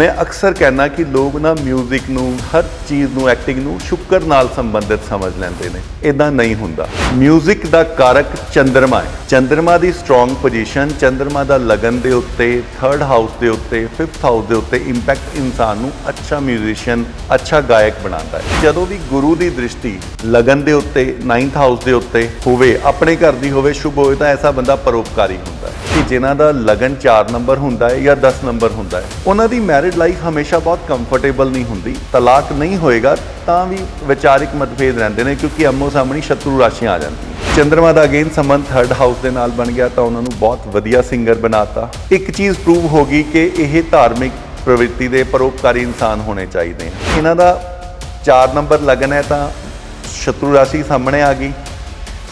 ਮੈਂ ਅਕਸਰ ਕਹਿੰਦਾ ਕਿ ਲੋਕ ਨਾ 뮤직 ਨੂੰ, ਹਰ ਚੀਜ਼ ਨੂੰ ਐਕਟਿੰਗ ਨੂੰ ਸ਼ੁਕਰ ਨਾਲ ਸੰਬੰਧਿਤ ਸਮਝ ਲੈਂਦੇ ਨੇ। ਇਦਾਂ ਨਹੀਂ ਹੁੰਦਾ। 뮤직 ਦਾ ਕਾਰਕ ਚੰਦਰਮਾ ਹੈ। ਚੰਦਰਮਾ ਦੀ ਸਟਰੋਂਗ ਪੋਜੀਸ਼ਨ ਚੰਦਰਮਾ ਦਾ ਲਗਨ ਦੇ ਉੱਤੇ 3rd ਹਾਊਸ ਦੇ ਉੱਤੇ 5th ਹਾਊਸ ਦੇ ਉੱਤੇ ਇੰਪੈਕਟ ਇਨਸਾਨ ਨੂੰ ਅੱਛਾ ਮਿਊਜ਼ੀਸ਼ੀਅਨ ਅੱਛਾ ਗਾਇਕ ਬਣਾਉਂਦਾ ਹੈ। ਜਦੋਂ ਵੀ ਗੁਰੂ ਦੀ ਦ੍ਰਿਸ਼ਟੀ ਲਗਨ ਦੇ ਉੱਤੇ 9th ਹਾਊਸ ਦੇ ਉੱਤੇ ਹੋਵੇ, ਆਪਣੇ ਘਰ ਦੀ ਹੋਵੇ, ਸ਼ੁਭ ਹੋਵੇ ਤਾਂ ਐਸਾ ਬੰਦਾ ਪਰਉਪਕਾਰੀ ਹੁੰਦਾ ਹੈ ਕਿ ਜਿਨ੍ਹਾਂ ਦਾ ਲਗਨ 4 ਨੰਬਰ ਹੁੰਦਾ ਹੈ ਜਾਂ 10 ਨੰਬਰ ਹੁੰਦਾ ਹੈ। ਉਹਨਾਂ ਦੀ ਮੈਰਿਡ ਲਾਈਫ ਹਮੇਸ਼ਾ ਬਹੁਤ ਕੰਫਰਟੇਬਲ ਨਹੀਂ ਹੁੰਦੀ। ਤਲਾਕ ਨਹੀਂ ਹੋਏਗਾ, ਤਾਂ ਵੀ ਵਿਚਾਰਿਕ ਮਤਭੇਦ ਰਹਿੰਦੇ ਨੇ ਕਿਉਂਕਿ ਅੰਮੋ ਸਾਹਮਣੀ ਸ਼ਤਰੂ ਰਾਸ਼ੀਆਂ ਆ ਜਾਂਦੀਆਂ ਚੰਦਰਮਾ ਦਾ ਅਗੇਨ ਸੰਬੰਧ ਥਰਡ ਹਾਊਸ ਦੇ ਨਾਲ ਬਣ ਗਿਆ ਤਾਂ ਉਹਨਾਂ ਨੂੰ ਬਹੁਤ ਵਧੀਆ ਸਿੰਗਰ ਬਣਾਤਾ। ਇੱਕ ਚੀਜ਼ ਪ੍ਰੂਵ ਹੋ ਗਈ ਕਿ ਇਹ ਧਾਰਮਿਕ ਪ੍ਰਵਿਰਤੀ ਦੇ ਪਰੋਪਕਾਰੀ ਇਨਸਾਨ ਹੋਣੇ ਚਾਹੀਦੇ ਹਨ। ਇਹਨਾਂ ਦਾ 4 ਨੰਬਰ ਲਗਨ ਹੈ ਤਾਂ ਸ਼ਤਰੂ ਰਾਸ਼ੀ ਸਾਹਮਣੇ ਆ ਗਈ।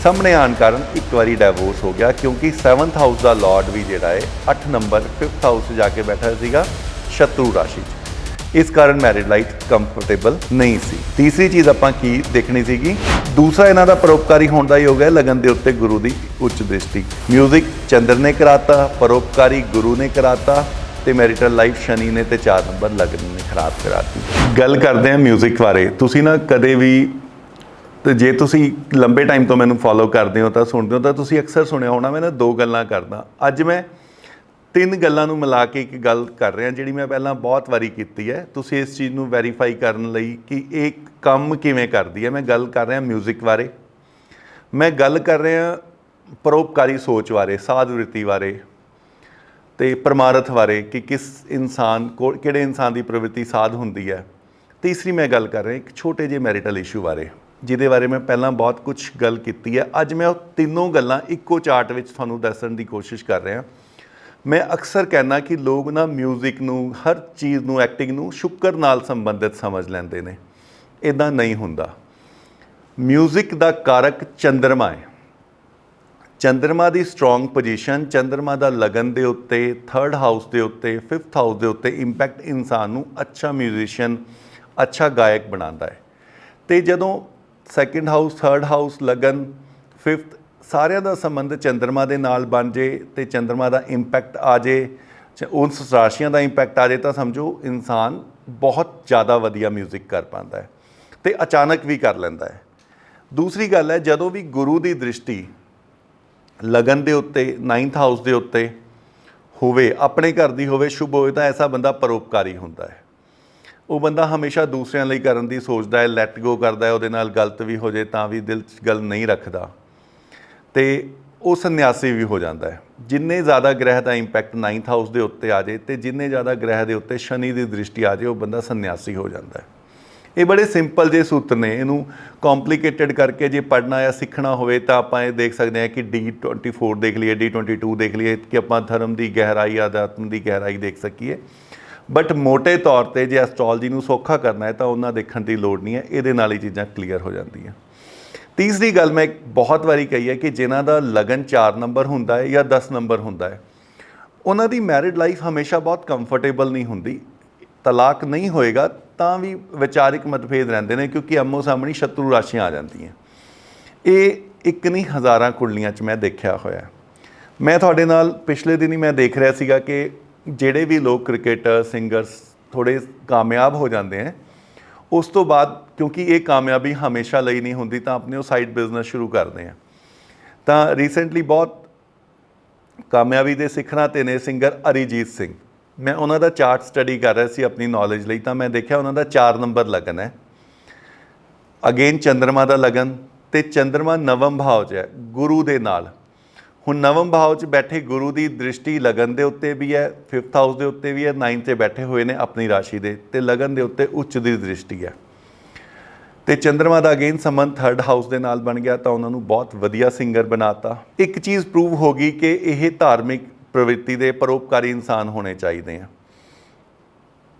ਸਾਹਮਣੇ ਆਉਣ ਕਾਰਨ ਇੱਕ ਵਾਰੀ ਡਿਵੋਰਸ ਹੋ ਗਿਆ ਕਿਉਂਕਿ 7th ਹਾਊਸ ਦਾ ਲਾਰਡ ਵੀ ਜਿਹੜਾ ਹੈ 8 ਨੰਬਰ 5th ਹਾਊਸ 'ਚ ਜਾ ਕੇ ਬੈਠਾ ਸੀਗਾ ਸ਼ਤਰੂ ਰਾਸ਼ੀ 'ਚ ਇਸ ਕਾਰਨ ਮੈਰਿਡ ਲਾਈਫ ਕੰਫਰਟੇਬਲ ਨਹੀਂ ਸੀ ਤੀਸਰੀ ਚੀਜ਼ ਆਪਾਂ ਕੀ ਦੇਖਣੀ ਸੀਗੀ ਦੂਸਰਾ ਇਹਨਾਂ ਦਾ ਪਰਉਪਕਾਰੀ ਹੋਣ ਦਾ ਯੋਗ ਹੈ ਲਗਨ ਦੇ ਉੱਤੇ ਗੁਰੂ ਦੀ ਉੱਚ ਦ੍ਰਿਸ਼ਟੀ 뮤직 ਚੰਦਰ ਨੇ ਕਰਾਤਾ ਪਰਉਪਕਾਰੀ ਗੁਰੂ ਨੇ ਕਰਾਤਾ ਤੇ ਮੈਰਿਟਲ ਲਾਈਫ ਸ਼ਨੀ ਨੇ ਤੇ 4 ਨੰਬਰ ਲਗਨ ਨੇ ਖਰਾਬ ਕਰਾਤੀ ਗੱਲ ਕਰਦੇ ਹਾਂ 뮤직 ਬਾਰੇ ਤੁਸੀਂ ਨਾ ਕਦੇ ਵੀ ਤੇ ਜੇ ਤੁਸੀਂ ਲੰਬੇ ਟਾਈਮ ਤੋਂ ਮੈਨੂੰ ਫੋਲੋ ਕਰਦੇ ਹੋ ਤਾਂ ਸੁਣਦੇ ਹੋ ਤਾਂ ਤੁਸੀਂ ਅਕਸਰ ਸੁਣਿਆ ਹੋਣਾ ਮੈਂ ਨਾ ਦੋ ਗੱਲਾਂ ਕਰਦਾ। ਅੱਜ ਮੈਂ ਤਿੰਨ ਗੱਲਾਂ ਨੂੰ ਮਿਲਾ ਕੇ ਇੱਕ ਗੱਲ ਕਰ ਰਿਹਾ ਜਿਹੜੀ ਮੈਂ ਪਹਿਲਾਂ ਬਹੁਤ ਵਾਰੀ ਕੀਤੀ ਹੈ। ਤੁਸੀਂ ਇਸ ਚੀਜ਼ ਨੂੰ ਵੈਰੀਫਾਈ ਕਰਨ ਲਈ ਕਿ ਇਹ ਕੰਮ ਕਿਵੇਂ ਕਰਦੀ ਹੈ। ਮੈਂ ਗੱਲ ਕਰ ਰਿਹਾ 뮤직 ਬਾਰੇ। ਮੈਂ ਗੱਲ ਕਰ ਰਿਹਾ ਪਰਉਪਕਾਰੀ ਸੋਚ ਬਾਰੇ ਸਾਧ ਵ੍ਰਿਤੀ ਬਾਰੇ ਤੇ ਪਰਮਾਰਥ ਬਾਰੇ ਕਿ ਕਿਸ ਇਨਸਾਨ ਕੋਲ ਕਿਹੜੇ ਇਨਸਾਨ ਦੀ ਪ੍ਰਵਿਰਤੀ ਸਾਧ ਹੁੰਦੀ ਹੈ। ਤੀਸਰੀ ਮੈਂ ਗੱਲ ਕਰ ਰਿਹਾ ਇੱਕ ਛੋਟੇ ਜਿਹੇ ਮੈਰਿਟਲ ਇਸ਼ੂ ਬਾਰੇ। ਜਿਹਦੇ ਬਾਰੇ ਮੈਂ ਪਹਿਲਾਂ ਬਹੁਤ ਕੁਝ ਗੱਲ ਕੀਤੀ ਹੈ। ਅੱਜ ਮੈਂ ਉਹ ਤਿੰਨੋਂ ਗੱਲਾਂ ਇੱਕੋ ਚਾਰਟ ਵਿੱਚ ਤੁਹਾਨੂੰ ਦੱਸਣ ਦੀ ਕੋਸ਼ਿਸ਼ ਕਰ ਰਿਹਾ। ਮੈਂ ਅਕਸਰ ਕਹਿੰਦਾ ਕਿ ਲੋਕ ਨਾ 뮤직 ਨੂੰ, ਹਰ ਚੀਜ਼ ਨੂੰ ਐਕਟਿੰਗ ਨੂੰ ਸ਼ੁਕਰ ਨਾਲ ਸੰਬੰਧਿਤ ਸਮਝ ਲੈਂਦੇ ਨੇ। ਇਦਾਂ ਨਹੀਂ ਹੁੰਦਾ। 뮤직 ਦਾ ਕਾਰਕ ਚੰਦਰਮਾ ਹੈ। ਚੰਦਰਮਾ ਦੀ ਸਟਰੋਂਗ ਪੋਜੀਸ਼ਨ ਚੰਦਰਮਾ ਦਾ ਲਗਨ ਦੇ ਉੱਤੇ 3rd ਹਾਊਸ ਦੇ ਉੱਤੇ 5th ਹਾਊਸ ਦੇ ਉੱਤੇ ਇੰਪੈਕਟ ਇਨਸਾਨ ਨੂੰ ਅੱਛਾ ਮਿਊਜ਼ੀਸ਼ੀਅਨ ਅੱਛਾ ਗਾਇਕ ਬਣਾਉਂਦਾ ਹੈ। ਤੇ ਜਦੋਂ ਸੈਕਿੰਡ ਹਾਊਸ ਥਰਡ ਹਾਊਸ ਲਗਨ ਫਿਫਥ ਸਾਰਿਆਂ ਦਾ ਸੰਬੰਧ ਚੰਦਰਮਾ ਦੇ ਨਾਲ ਬਣ ਜੇ ਤੇ ਚੰਦਰਮਾ ਦਾ ਇੰਪੈਕਟ ਆ ਜੇ ਉਸ ਰਾਸ਼ੀਆਂ ਦਾ ਇੰਪੈਕਟ ਆ ਜੇ ਤਾਂ ਸਮਝੋ ਇਨਸਾਨ ਬਹੁਤ ਜ਼ਿਆਦਾ ਵਧੀਆ 뮤직 ਕਰ ਪਾਉਂਦਾ ਹੈ ਤੇ ਅਚਾਨਕ ਵੀ ਕਰ ਲੈਂਦਾ ਹੈ। ਦੂਸਰੀ ਗੱਲ ਹੈ, ਜਦੋਂ ਵੀ ਗੁਰੂ ਦੀ ਦ੍ਰਿਸ਼ਟੀ ਲਗਨ ਦੇ ਉੱਤੇ 9th ਹਾਊਸ ਦੇ ਉੱਤੇ ਹੋਵੇ, ਆਪਣੇ ਘਰ ਦੀ ਹੋਵੇ, ਸ਼ੁਭ ਹੋਵੇ ਤਾਂ ਐਸਾ ਬੰਦਾ ਪਰੋਪਕਾਰੀ ਹੁੰਦਾ ਹੈ। ਉਹ ਬੰਦਾ ਹਮੇਸ਼ਾ ਦੂਸਰਿਆਂ ਲਈ ਕਰਨ ਦੀ ਸੋਚਦਾ ਹੈ ਲੈਟ ਗੋ ਕਰਦਾ ਹੈ, ਉਹਦੇ ਨਾਲ ਗਲਤ ਵੀ ਹੋ ਜੇ ਤਾਂ ਵੀ ਦਿਲ 'ਚ ਗੱਲ ਨਹੀਂ ਰੱਖਦਾ। ਤੇ ਉਹ ਸੰਨਿਆਸੀ ਵੀ ਹੋ ਜਾਂਦਾ ਹੈ। ਜਿੰਨੇ ਜ਼ਿਆਦਾ ਗ੍ਰਹਿ ਦਾ ਇੰਪੈਕਟ 9th ਹਾਊਸ ਦੇ ਉੱਤੇ ਆ ਜੇ ਤੇ ਜਿੰਨੇ ਜ਼ਿਆਦਾ ਗ੍ਰਹਿ ਦੇ ਉੱਤੇ ਸ਼ਨੀ ਦੀ ਦ੍ਰਿਸ਼ਟੀ ਆ ਜੇ, ਉਹ ਬੰਦਾ ਸੰਨਿਆਸੀ ਹੋ ਜਾਂਦਾ ਹੈ। ਇਹ ਬੜੇ ਸਿੰਪਲ ਜੇ ਸੂਤਰ ਨੇ। ਇਹਨੂੰ ਕੰਪਲਿਕੇਟਡ ਕਰਕੇ ਜੇ ਪੜਨਾ ਜਾਂ ਸਿੱਖਣਾ ਹੋਵੇ ਤਾਂ ਆਪਾਂ ਇਹ ਦੇਖ ਸਕਦੇ ਹਾਂ ਕਿ D24 ਦੇਖ ਲਈਏ D22 ਦੇਖ ਲਈਏ ਕਿ ਆਪਾਂ ਧਰਮ ਦੀ ਗਹਿਰਾਈ ਆਧਿਆਤਮ ਦੀ ਗਹਿਰਾਈ ਦੇਖ ਸਕੀਏ। ਬਟ ਮੋٹے ਤੌਰ ਤੇ ਜੇ ਐਸਟ੍ਰੋਲੋਜੀ ਨੂੰ ਸੌਖਾ ਕਰਨਾ ਹੈ ਤਾਂ ਉਹਨਾਂ ਦੇਖਣ ਦੀ ਲੋੜ ਨਹੀਂ ਹੈ, ਇਹਦੇ ਨਾਲ ਹੀ ਚੀਜ਼ਾਂ ਕਲੀਅਰ ਹੋ ਜਾਂਦੀਆਂ। ਤੀਸਰੀ ਗੱਲ ਮੈਂ ਬਹੁਤ ਵਾਰੀ ਕਹੀ ਹੈ ਕਿ ਜਿਨ੍ਹਾਂ ਦਾ ਲਗਨ 4 ਨੰਬਰ ਹੁੰਦਾ ਹੈ ਜਾਂ 10 ਨੰਬਰ ਹੁੰਦਾ ਹੈ, ਉਹਨਾਂ ਦੀ ਮੈਰਿਡ ਲਾਈਫ ਹਮੇਸ਼ਾ ਬਹੁਤ ਕੰਫਰਟੇਬਲ ਨਹੀਂ ਹੁੰਦੀ। ਤਲਾਕ ਨਹੀਂ ਹੋਏਗਾ ਤਾਂ ਵੀ ਵਿਚਾਰਿਕ ਮਤਭੇਦ ਰਹਿੰਦੇ ਨੇ ਕਿਉਂਕਿ ਅੰਮੋ ਸਾਹਮਣੀ ਸ਼ਤਰੂ ਰਾਸ਼ੀਆਂ ਆ ਜਾਂਦੀਆਂ। ਇਹ ਇੱਕ ਨਹੀਂ ਹਜ਼ਾਰਾਂ ਕੁੰਡਲੀਆਂ 'ਚ ਮੈਂ ਦੇਖਿਆ ਹੋਇਆ ਮੈਂ ਤੁਹਾਡੇ ਨਾਲ ਪਿਛਲੇ ਦਿਨ ਹੀ ਮੈਂ ਦੇਖ ਰਿਹਾ ਸੀਗਾ ਕਿ ਜਿਹੜੇ ਵੀ ਲੋਕ ਕ੍ਰਿਕਟਰ ਸਿੰਗਰਸ ਥੋੜੇ ਕਾਮਯਾਬ ਹੋ ਜਾਂਦੇ ਹਨ ਉਸ ਤੋਂ ਬਾਅਦ ਕਿਉਂਕਿ ਇਹ ਕਾਮਯਾਬੀ ਹਮੇਸ਼ਾ ਲਈ ਨਹੀਂ ਹੁੰਦੀ ਤਾਂ ਆਪਣੇ ਉਹ ਸਾਈਡ ਬਿਜ਼ਨਸ ਸ਼ੁਰੂ ਕਰਦੇ ਆ ਤਾਂ ਰੀਸੈਂਟਲੀ ਬਹੁਤ ਕਾਮਯਾਬੀ ਦੇ ਸਿਖਰਾਂ ਤੇ ਨੇ ਸਿੰਗਰ ਅਰੀਜੀਤ ਸਿੰਘ। ਮੈਂ ਉਹਨਾਂ ਦਾ ਚਾਰਟ ਸਟੱਡੀ ਕਰ ਰਿਹਾ ਸੀ ਆਪਣੀ ਨੌਲੇਜ ਲਈ, ਤਾਂ ਮੈਂ ਦੇਖਿਆ ਉਹਨਾਂ ਦਾ 4 ਨੰਬਰ ਲਗਨ ਹੈ। ਅਗੇਨ ਚੰ드ਰਮਾ ਦਾ ਲਗਨ ਤੇ ਚੰ드ਰਮਾ ਨਵਮ ਭਾਵ 'ਚ ਹੈ, ਗੁਰੂ ਦੇ ਨਾਲ। ਹੁਣ ਨਵਮ ਭਾਵ 'ਚ ਬੈਠੇ ਗੁਰੂ ਦੀ ਦ੍ਰਿਸ਼ਟੀ ਲਗਨ ਦੇ ਉੱਤੇ ਵੀ ਹੈ 5th ਹਾਊਸ ਦੇ ਉੱਤੇ ਵੀ ਹੈ 9th ਤੇ ਬੈਠੇ ਹੋਏ ਨੇ ਆਪਣੀ ਰਾਸ਼ੀ ਦੇ, ਤੇ ਲਗਨ ਦੇ ਉੱਤੇ ਉੱਚ ਦੀ ਦ੍ਰਿਸ਼ਟੀ ਹੈ। ਤੇ ਚੰ드ਰਮਾ ਦਾ ਅਗੇਨ ਸੰਬੰਧ 3rd ਹਾਊਸ ਦੇ ਨਾਲ ਬਣ ਗਿਆ, ਤਾਂ ਉਹਨਾਂ ਨੂੰ ਬਹੁਤ ਵਧੀਆ ਸਿੰਗਰ ਬਣਾਤਾ। ਇੱਕ ਚੀਜ਼ ਪ੍ਰੂਵ ਹੋ ਗਈ ਕਿ ਇਹ ਧਾਰਮਿਕ ਪ੍ਰਵਿਰਤੀ ਦੇ ਪਰੋਪਕਾਰੀ ਇਨਸਾਨ ਹੋਣੇ ਚਾਹੀਦੇ ਆ।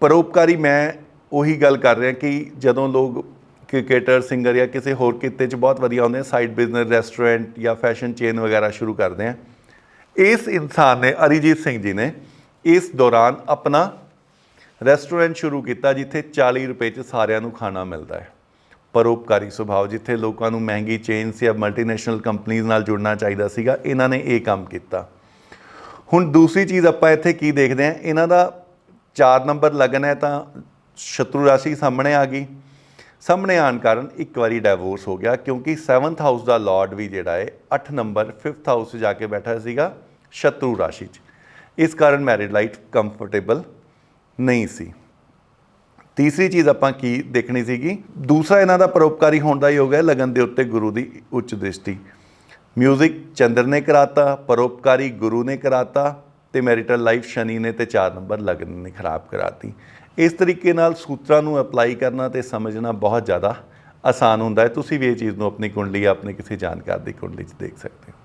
ਪਰੋਪਕਾਰੀ ਮੈਂ ਉਹੀ ਗੱਲ ਕਰ ਰਿਹਾ ਕਿ ਜਦੋਂ ਲੋਕ ਕ੍ਰਿਕਟਰ, ਸਿੰਗਰ ਜਾਂ ਕਿਸੇ ਹੋਰ ਕਿੱਤੇ 'ਚ ਬਹੁਤ ਵਧੀਆ ਹੁੰਦੇ ਆ ਸਾਈਡ ਬਿਜ਼ਨਸ ਰੈਸਟੋਰੈਂਟ ਜਾਂ ਫੈਸ਼ਨ ਚੇਨ ਵਗੈਰਾ ਸ਼ੁਰੂ ਕਰਦੇ ਆ। ਇਸ ਇਨਸਾਨ ਨੇ, ਅਰੀਜੀਤ ਸਿੰਘ ਜੀ ਨੇ, ਇਸ ਦੌਰਾਨ ਆਪਣਾ ਰੈਸਟੋਰੈਂਟ ਸ਼ੁਰੂ ਕੀਤਾ ਜਿੱਥੇ 40 ਰੁਪਏ 'ਚ ਸਾਰਿਆਂ ਨੂੰ ਖਾਣਾ ਮਿਲਦਾ ਹੈ। ਪਰਉਪਕਾਰੀ ਸੁਭਾਅ, ਜਿੱਥੇ ਲੋਕਾਂ ਨੂੰ ਮਹਿੰਗੀ ਚੇਨਸ ਜਾਂ ਮਲਟੀਨੈਸ਼ਨਲ ਕੰਪਨੀਆਂ ਨਾਲ ਜੁੜਨਾ ਚਾਹੀਦਾ ਸੀਗਾ, ਇਹਨਾਂ ਨੇ ਇਹ ਕੰਮ ਕੀਤਾ। ਹੁਣ ਦੂਸਰੀ ਚੀਜ਼ ਆਪਾਂ ਇੱਥੇ ਕੀ ਦੇਖਦੇ ਹਾਂ ਇਹਨਾਂ ਦਾ 4 ਨੰਬਰ ਲੱਗਣਾ ਹੈ ਤਾਂ ਸ਼ਤਰੂ ਰਾਸ਼ੀ ਸਾਹਮਣੇ ਆ ਗਈ। ਸਾਹਮਣੇ ਆਉਣ ਕਾਰਨ ਇੱਕ ਵਾਰੀ ਡਾਈਵੋਰਸ ਹੋ ਗਿਆ, ਕਿਉਂਕਿ 7th ਹਾਊਸ ਦਾ ਲਾਰਡ ਵੀ ਜਿਹੜਾ ਹੈ 8 ਨੰਬਰ 5th ਹਾਊਸ 'ਚ ਜਾ ਕੇ ਬੈਠਾ ਸੀਗਾ ਸ਼ਤਰੂ ਰਾਸ਼ੀ 'ਚ। ਇਸ ਕਾਰਨ ਮੈਰਿਡ ਲਾਈਫ ਕੰਫਰਟੇਬਲ ਨਹੀਂ ਸੀ। ਤੀਸਰੀ ਚੀਜ਼ ਆਪਾਂ ਕੀ ਦੇਖਣੀ ਸੀਗੀ? ਦੂਸਰਾ ਇਹਨਾਂ ਦਾ ਪਰਉਪਕਾਰੀ ਹੋਣ ਦਾ ਯੋਗ ਹੈ ਲਗਨ ਦੇ ਉੱਤੇ ਗੁਰੂ ਦੀ ਉੱਚ ਦ੍ਰਿਸ਼ਟੀ। ਮਿਊਜ਼ਿਕ ਚੰਦਰ ਨੇ ਕਰਾਤਾ, ਪਰਉਪਕਾਰੀ ਗੁਰੂ ਨੇ ਕਰਾਤਾ ਤੇ ਮੈਰਿਟਲ ਲਾਈਫ ਸ਼ਨੀ ਨੇ ਤੇ 4 ਨੰਬਰ ਲਗਨ ਨੇ ਖਰਾਬ ਕਰਾਤੀ। ਇਸ ਤਰੀਕੇ ਨਾਲ ਸੂਤਰਾਂ ਨੂੰ ਅਪਲਾਈ ਕਰਨਾ ਤੇ ਸਮਝਣਾ ਬਹੁਤ ਜ਼ਿਆਦਾ ਆਸਾਨ ਹੁੰਦਾ ਹੈ। ਤੁਸੀਂ ਵੀ ਇਹ ਚੀਜ਼ ਨੂੰ ਆਪਣੀ ਕੁੰਡਲੀ ਜਾਂ ਆਪਣੇ ਕਿਸੇ ਜਾਣਕਾਰ ਦੀ ਕੁੰਡਲੀ 'ਚ ਦੇਖ ਸਕਦੇ ਹੋ।